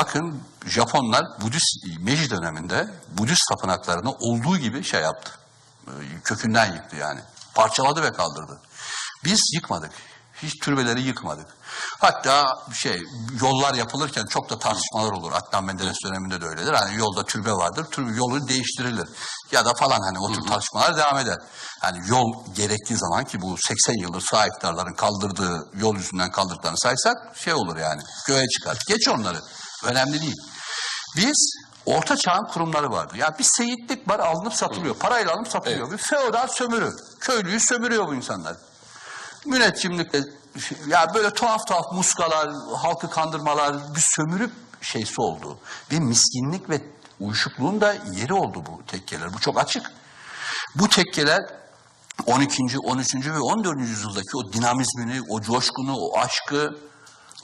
bakın Japonlar Budist Meiji döneminde Budist tapınaklarını olduğu gibi şey yaptı. E, Kökünden yıktı yani. Parçaladı ve kaldırdı. Biz yıkmadık. Hiç türbeleri yıkmadık. Hatta şey yollar yapılırken çok da tartışmalar olur. Adnan Menderes döneminde de öyledir. Hani yolda türbe vardır. Türbe yolu değiştirilir. Ya da falan hani o tür tartışmalar devam eder. Hani yol gerektiği zaman ki bu 80 yıldır sağ iktidarların kaldırdığı yol yüzünden kaldırdıklarını saysak şey olur yani. Göğe çıkar. Geç onları. Önemli değil. Biz Orta Çağ'ın kurumları vardı. Yani bir seyitlik var alınıp satılıyor. Parayla alınıp satılıyor. Bir feodal sömürü. Köylüyü sömürüyor bu insanlar. Müneccimlikle ya böyle tuhaf tuhaf muskalar, halkı kandırmalar bir sömürüp şeysi oldu. Bir miskinlik ve uyuşukluğun da yeri oldu bu tekkeler. Bu çok açık. Bu tekkeler 12. 13. ve 14. yüzyıldaki o dinamizmini, o coşkunu, o aşkı,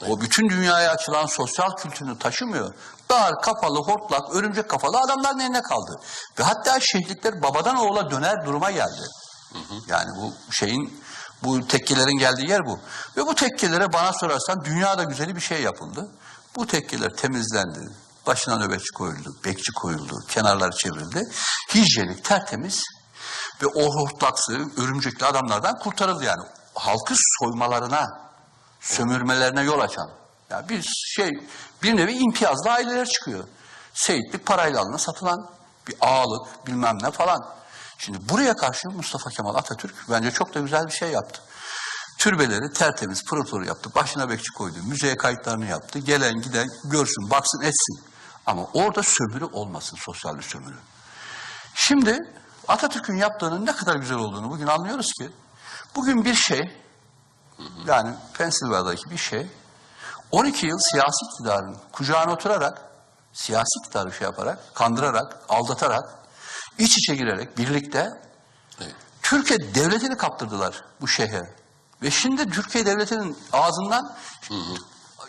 o bütün dünyaya açılan sosyal kültürünü taşımıyor. Dar, kafalı, hortlak, örümcek kafalı adamların eline kaldı. Ve hatta şehitlikler babadan oğula döner duruma geldi. Yani bu şeyin, bu tekkelerin geldiği yer bu. Ve bu tekkelere bana sorarsan dünyada güzeli bir şey yapıldı. Bu tekkeler temizlendi. Başına nöbetçi koyuldu, bekçi koyuldu, kenarları çevrildi. Hijyenik, tertemiz ve o hortlaksı, örümcekli adamlardan kurtarıldı yani. Halkı soymalarına, sömürmelerine yol açan. Ya bir şey, bir nevi imtiyazlı aileler çıkıyor. Seyitlik parayla alına satılan bir ağalık bilmem ne falan. Şimdi buraya karşı Mustafa Kemal Atatürk bence çok da güzel bir şey yaptı. Türbeleri tertemiz pırıl pırıl yaptı. Başına bekçi koydu. Müzeye kayıtlarını yaptı. Gelen giden görsün, baksın, etsin. Ama orada sömürü olmasın, sosyal bir sömürü. Şimdi Atatürk'ün yaptığının ne kadar güzel olduğunu bugün anlıyoruz ki bugün bir şey yani Pennsylvania'daki bir şey 12 yıl siyasi iktidarın kucağına oturarak siyasi iktidarı şey yaparak, kandırarak, aldatarak, iç içe girerek birlikte Evet. Türkiye devletini kaptırdılar bu şehre. Ve şimdi Türkiye devletinin ağzından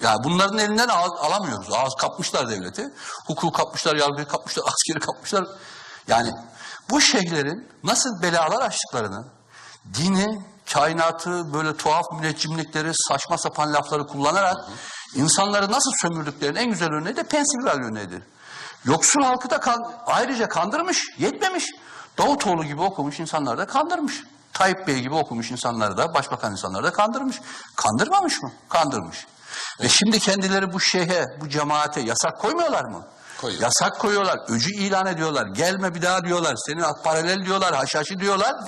ya bunların elinden al- alamıyoruz. Ağız kapmışlar devleti. Hukuku kapmışlar, yargıyı kapmışlar, askeri kapmışlar. Yani bu şeyhlerin nasıl belalar açtıklarını, dini, kainatı, böyle tuhaf müneccimlikleri, saçma sapan lafları kullanarak insanları nasıl sömürdüklerinin en güzel örneği de Pensilvanya örneğidir. Yoksul halkı da kan- ayrıca kandırmış, yetmemiş. Davutoğlu gibi okumuş insanları da kandırmış. Tayyip Bey gibi okumuş insanları da, başbakan insanları da kandırmış. Kandırmamış mı? Kandırmış. Ve şimdi kendileri bu şeyhe, bu cemaate yasak koymuyorlar mı? Koyuyor. Yasak koyuyorlar, öcü ilan ediyorlar, gelme bir daha diyorlar, seni paralel diyorlar, haşhaşi diyorlar.